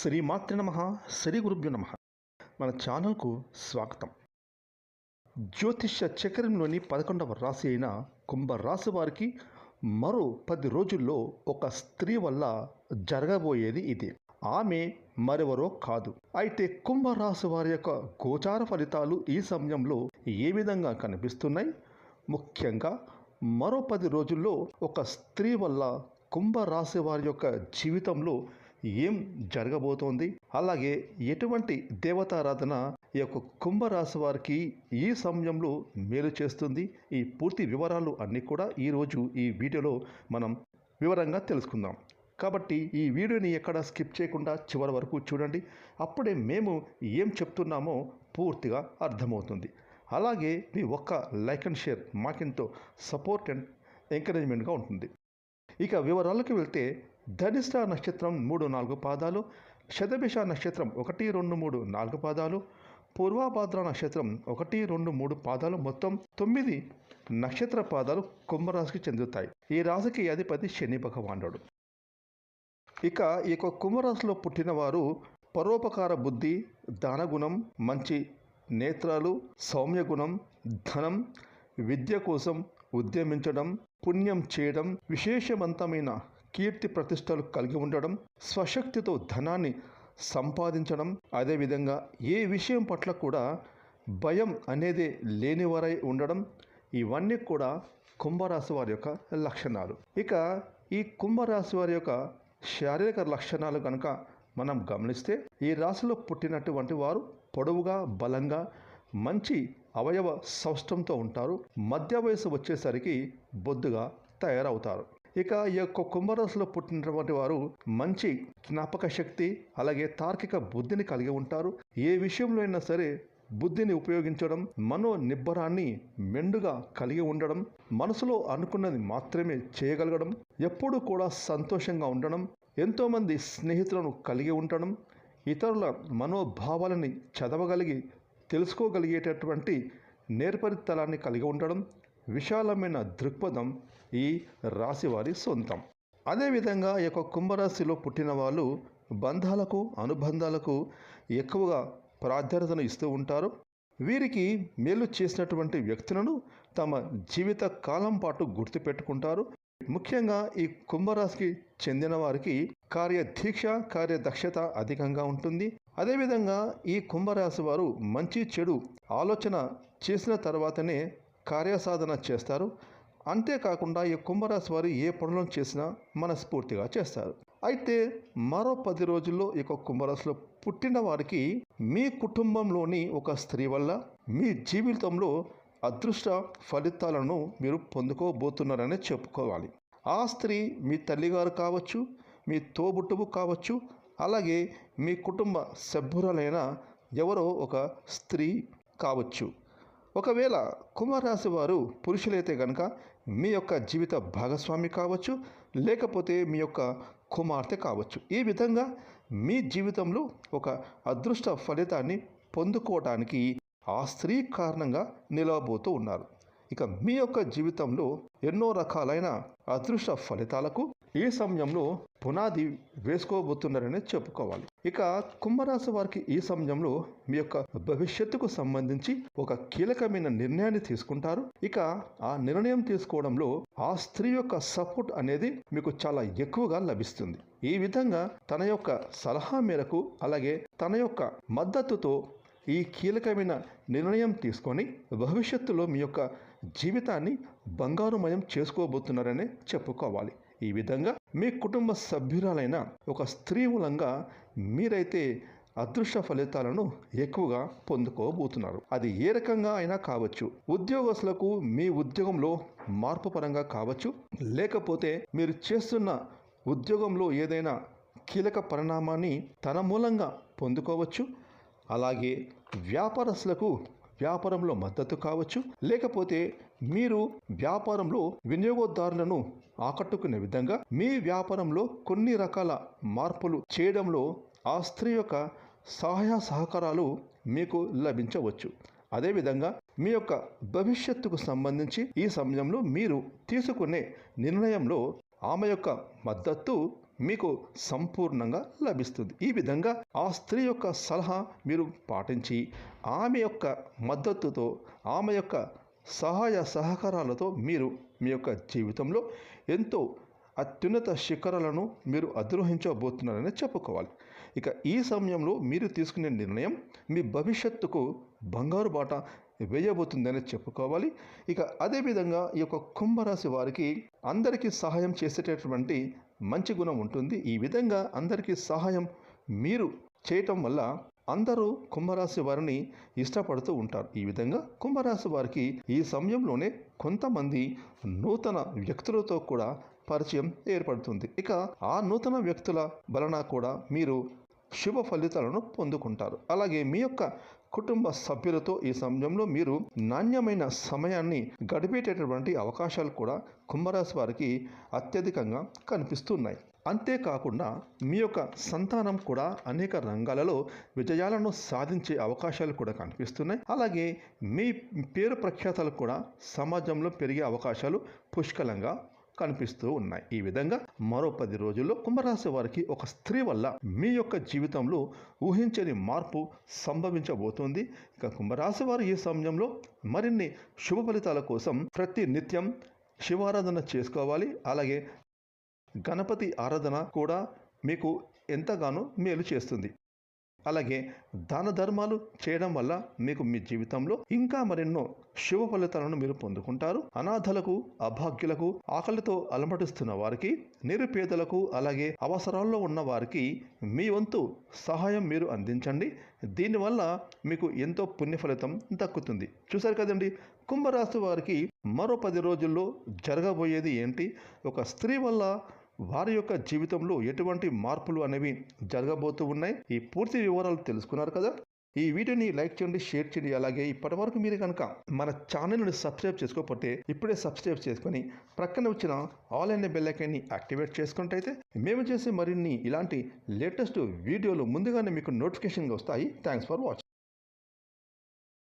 శ్రీమాతృ నమ శ్రీ గురుభ్యు నమ. మన ఛానల్కు స్వాగతం. జ్యోతిష్య చక్రంలోని పదకొండవ రాశి అయిన కుంభరాశి వారికి మరో పది రోజుల్లో ఒక స్త్రీ వల్ల జరగబోయేది ఇది. ఆమె మరెవరో కాదు. అయితే కుంభరాశి వారి యొక్క గోచార ఫలితాలు ఈ సమయంలో ఏ విధంగా కనిపిస్తున్నాయి? ముఖ్యంగా మరో పది రోజుల్లో ఒక స్త్రీ వల్ల కుంభరాశి వారి యొక్క జీవితంలో ఏం జరగబోతోంది? అలాగే ఎటువంటి దేవతారాధన ఈ యొక్క కుంభరాశి వారికి ఈ సమయంలో మేలు చేస్తుంది? ఈ పూర్తి వివరాలు అన్నీ కూడా ఈరోజు ఈ వీడియోలో మనం వివరంగా తెలుసుకుందాం. కాబట్టి ఈ వీడియోని ఎక్కడ స్కిప్ చేయకుండా చివరి వరకు చూడండి. అప్పుడే మేము ఏం చెప్తున్నామో పూర్తిగా అర్థమవుతుంది. అలాగే మీ ఒక్క లైక్ అండ్ షేర్ మాకెంతో సపోర్ట్ అండ్ ఎంకరేజ్మెంట్గా ఉంటుంది. ఇక వివరాలకు వెళ్తే ధనిష్ట నక్షత్రం మూడు నాలుగు పాదాలు శతభిష నక్షత్రం ఒకటి రెండు మూడు నాలుగు పాదాలు పూర్వాభాద్ర నక్షత్రం ఒకటి రెండు మూడు పాదాలు మొత్తం తొమ్మిది నక్షత్ర పాదాలు కుంభరాశికి చెందుతాయి. ఈ రాశికి అధిపతి శని భగవానుడు. ఇక ఈ యొక్క కుంభరాశిలో పుట్టిన వారు పరోపకార బుద్ధి దానగుణం మంచి నేత్రాలు సౌమ్యగుణం ధనం విద్య కోసం ఉద్యమించడం పుణ్యం చేయడం విశేషవంతమైన కీర్తి ప్రతిష్టలు కలిగి ఉండడం స్వశక్తితో ధనాన్ని సంపాదించడం అదేవిధంగా ఏ విషయం పట్ల కూడా భయం అనేది లేనివారై ఉండడం ఇవన్నీ కూడా కుంభరాశి వారి యొక్క లక్షణాలు. ఇక ఈ కుంభరాశి వారి యొక్క శారీరక లక్షణాలు కనుక మనం గమనిస్తే ఈ రాశిలో పుట్టినటువంటి వారు పొడవుగా బలంగా మంచి అవయవ సౌష్టంతో ఉంటారు. మధ్య వయసు వచ్చేసరికి బొద్దుగా తయారవుతారు. ఇక ఈ యొక్క కుంభరాశిలో పుట్టినటువంటి వారు మంచి జ్ఞాపక శక్తి అలాగే తార్కిక బుద్ధిని కలిగి ఉంటారు. ఏ విషయంలో అయినా సరే బుద్ధిని ఉపయోగించడం మనో నిబ్బరాన్ని మెండుగా కలిగి ఉండడం మనసులో అనుకున్నది మాత్రమే చేయగలగడం ఎప్పుడూ కూడా సంతోషంగా ఉండడం ఎంతోమంది స్నేహితులను కలిగి ఉండడం ఇతరుల మనోభావాలని చదవగలిగి తెలుసుకోగలిగేటటువంటి నేర్పరితలాన్ని కలిగి ఉండడం విశాలమైన దృక్పథం ఈ రాశివారి సొంతం. అదేవిధంగా ఈ యొక్క కుంభరాశిలో పుట్టిన వాళ్ళు బంధాలకు అనుబంధాలకు ఎక్కువగా ప్రాధాన్యతను ఇస్తూ ఉంటారు. వీరికి మేలు చేసినటువంటి వ్యక్తులను తమ జీవిత కాలం పాటు గుర్తుపెట్టుకుంటారు. ముఖ్యంగా ఈ కుంభరాశికి చెందిన వారికి కార్యదీక్ష కార్యదక్షత అధికంగా ఉంటుంది. అదేవిధంగా ఈ కుంభరాశి వారు మంచి చెడు ఆలోచన చేసిన తర్వాతనే కార్యసాధన చేస్తారు. అంతేకాకుండా ఈ కుంభరాశి వారు ఏ పనులను చేసినా మనస్ఫూర్తిగా చేస్తారు. అయితే మరో పది రోజుల్లో ఈ కుంభరాశిలో పుట్టిన వారికి మీ కుటుంబంలోని ఒక స్త్రీ వల్ల మీ జీవితంలో అదృష్ట ఫలితాలను మీరు పొందుకోబోతున్నారని చెప్పుకోవాలి. ఆ స్త్రీ మీ తల్లిగారు కావచ్చు మీ తోబుట్టువు కావచ్చు అలాగే మీ కుటుంబ సభ్యురాలైన ఎవరో ఒక స్త్రీ కావచ్చు. ఒకవేళ కుంభరాశి వారు పురుషులైతే కనుక మీ యొక్క జీవిత భాగస్వామి కావచ్చు లేకపోతే మీ యొక్క కుమార్తె కావచ్చు. ఈ విధంగా మీ జీవితంలో ఒక అదృష్ట ఫలితాన్ని పొందుకోవటానికి ఆ స్త్రీ కారణంగా నిలవబోతూ ఉన్నారు. ఇక మీ యొక్క జీవితంలో ఎన్నో రకాలైన అదృష్ట ఫలితాలకు ఈ సమయంలో పునాది వేసుకోబోతున్నారని చెప్పుకోవాలి. ఇక కుంభరాశి వారికి ఈ సమయంలో మీ యొక్క భవిష్యత్తుకు సంబంధించి ఒక కీలకమైన నిర్ణయాన్ని తీసుకుంటారు. ఇక ఆ నిర్ణయం తీసుకోవడంలో ఆ స్త్రీ యొక్క సపోర్ట్ అనేది మీకు చాలా ఎక్కువగా లభిస్తుంది. ఈ విధంగా తన యొక్క సలహా మేరకు అలాగే తన యొక్క మద్దతుతో ఈ కీలకమైన నిర్ణయం తీసుకొని భవిష్యత్తులో మీ యొక్క జీవితాన్ని బంగారుమయం చేసుకోబోతున్నారని చెప్పుకోవాలి. ఈ విధంగా మీ కుటుంబ సభ్యురాలైన ఒక స్త్రీ మూలంగా మీరైతే అదృష్ట ఫలితాలను ఎక్కువగా పొందుకోబోతున్నారు. అది ఏ రకంగా అయినా కావచ్చు. ఉద్యోగస్తులకు మీ ఉద్యోగంలో మార్పు పరంగా కావచ్చు. లేకపోతే మీరు చేస్తున్న ఉద్యోగంలో ఏదైనా కీలక పరిణామాన్ని తన మూలంగా పొందుకోవచ్చు. అలాగే వ్యాపారస్తులకు వ్యాపారంలో మద్దతు కావచ్చు లేకపోతే మీరు వ్యాపారంలో వినియోగదారులను ఆకట్టుకునే విధంగా మీ వ్యాపారంలో కొన్ని రకాల మార్పులు చేయడంలో ఆ స్త్రీ యొక్క సహాయ సహకారాలు మీకు లభించవచ్చు. అదేవిధంగా మీ యొక్క భవిష్యత్తుకు సంబంధించి ఈ సమయంలో మీరు తీసుకునే నిర్ణయంలో ఆమె యొక్క మద్దతు మీకు సంపూర్ణంగా లభిస్తుంది. ఈ విధంగా ఆ స్త్రీ యొక్క సలహా మీరు పాటించి ఆమె యొక్క మద్దతుతో ఆమె యొక్క సహాయ సహకారాలతో మీరు మీ యొక్క జీవితంలో ఎంతో అత్యున్నత శిఖరాలను మీరు అధిరోహించబోతున్నారని చెప్పుకోవాలి. ఇక ఈ సమయంలో మీరు తీసుకునే నిర్ణయం మీ భవిష్యత్తుకు బంగారు బాట వేయబోతుందని చెప్పుకోవాలి. ఇక అదేవిధంగా ఈ యొక్క కుంభరాశి వారికి అందరికీ సహాయం చేసేటటువంటి మంచి గుణం ఉంటుంది. ఈ విధంగా అందరికీ సహాయం మీరు చేయటం వల్ల అందరూ కుంభరాశి వారిని ఇష్టపడుతూ ఉంటారు. ఈ విధంగా కుంభరాశి వారికి ఈ సమయంలోనే కొంతమంది నూతన వ్యక్తులతో కూడా పరిచయం ఏర్పడుతుంది. ఇక ఆ నూతన వ్యక్తుల వలన కూడా మీరు శుభ ఫలితాలను పొందుకుంటారు. అలాగే మీ యొక్క కుటుంబ సభ్యులతో ఈ సమయంలో మీరు నాణ్యమైన సమయాన్ని గడిపేటటువంటి అవకాశాలు కూడా కుంభరాశి వారికి అత్యధికంగా కనిపిస్తున్నాయి. అంతేకాకుండా మీ యొక్క సంతానం కూడా అనేక రంగాలలో విజయాలను సాధించే అవకాశాలు కూడా కనిపిస్తున్నాయి. అలాగే మీ పేరు ప్రఖ్యాతలు కూడా సమాజంలో పెరిగే అవకాశాలు పుష్కలంగా కనిపిస్తూ ఉన్నాయి. ఈ విధంగా మరో పది రోజుల్లో కుంభరాశి వారికి ఒక స్త్రీ వల్ల మీ యొక్క జీవితంలో ఊహించని మార్పు సంభవించబోతుంది. ఇక కుంభరాశి వారు ఈ సమయంలో మరిన్ని శుభ ఫలితాల కోసం ప్రతి నిత్యం శివారాధన చేసుకోవాలి. అలాగే గణపతి ఆరాధన కూడా మీకు ఎంతగానో మేలు చేస్తుంది. అలాగే దాన ధర్మాలు చేయడం వల్ల మీకు మీ జీవితంలో ఇంకా మరెన్నో శుభ ఫలితాలను మీరు పొందుకుంటారు. అనాథలకు అభాగ్యులకు ఆకలితో అలమటిస్తున్న వారికి నిరుపేదలకు అలాగే అవసరాల్లో ఉన్న వారికి మీ వంతు సహాయం మీరు అందించండి. దీనివల్ల మీకు ఎంతో పుణ్య ఫలితం దక్కుతుంది. చూశారు కదండి కుంభరాశి వారికి మరో పది రోజుల్లో జరగబోయేది ఏంటి? ఒక స్త్రీ వల్ల వారి యొక్క జీవితంలో ఎటువంటి మార్పులు అనేవి జరగబోతూ ఉన్నాయి? ఈ పూర్తి వివరాలు తెలుసుకున్నారు కదా? ఈ వీడియోని లైక్ చేయండి షేర్ చేయండి. అలాగే ఇప్పటి వరకు మీరు కనుక మన ఛానల్ని సబ్స్క్రైబ్ చేసుకోకపోతే ఇప్పుడే సబ్స్క్రైబ్ చేసుకొని ప్రక్కన వచ్చిన ఆల్ అనే బెల్ ఐకాన్ని యాక్టివేట్ చేసుకుంటైతే మేము చేసే మరిన్ని ఇలాంటి లేటెస్ట్ వీడియోలు ముందుగానే మీకు నోటిఫికేషన్గా వస్తాయి. Thanks for watching